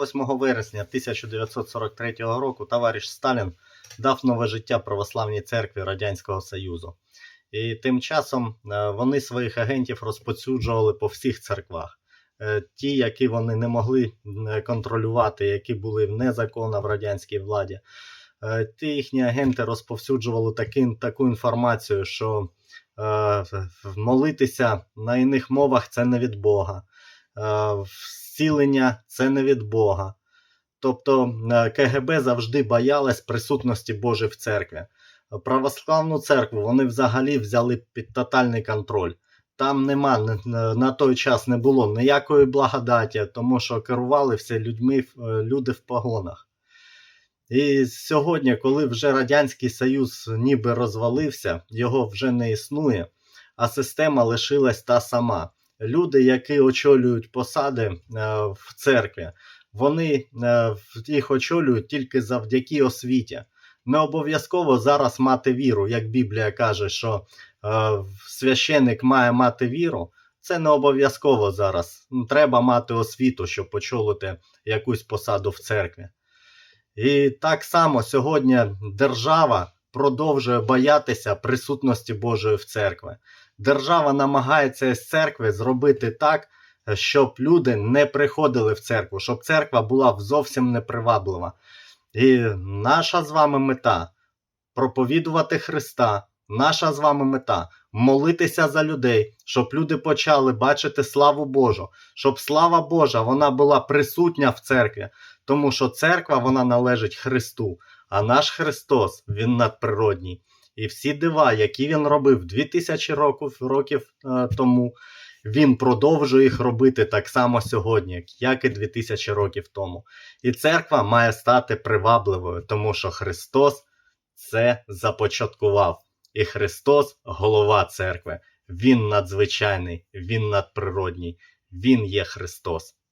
8 вересня 1943 року товариш Сталін дав нове життя православній церкві Радянського Союзу. І тим часом е, вони своїх агентів розповсюджували по всіх церквах. Е, Ті, які вони не могли контролювати, які були незаконно в радянській владі. Е, Ті їхні агенти розповсюджували таки, таку інформацію, що е, молитися на іних мовах це не від Бога. Е, Зцілення це не від Бога. Тобто е, КГБ завжди боялась присутності Божої в церкві. Православну церкву вони взагалі взяли під тотальний контроль. Там нема на той час не було ніякої благодаті, тому що керували все людьми, е, люди в погонах. І сьогодні, коли вже Радянський Союз ніби розвалився, його вже не існує, а система лишилась та сама. Люди, які очолюють посади е, в церкві, вони е, їх очолюють тільки завдяки освіті. Не обов'язково зараз мати віру, як Біблія каже, що е, священик має мати віру. Це не обов'язково зараз. Треба мати освіту, щоб очолити якусь посаду в церкві. І так само сьогодні держава продовжує боятися присутності Божої в церкві. Держава намагається з церкви зробити так, щоб люди не приходили в церкву, щоб церква була зовсім неприваблива. І наша з вами мета проповідувати Христа. Наша з вами мета молитися за людей, щоб люди почали бачити славу Божу, щоб слава Божа вона була присутня в церкві, тому що церква вона належить Христу, а наш Христос він надприродній. І всі дива, які він робив 2000 років, років е, тому, він продовжує їх робити так само сьогодні, як і 2000 років тому. І церква має стати привабливою, тому що Христос це започаткував. І Христос голова церкви. Він надзвичайний, він надприродній, він є Христос.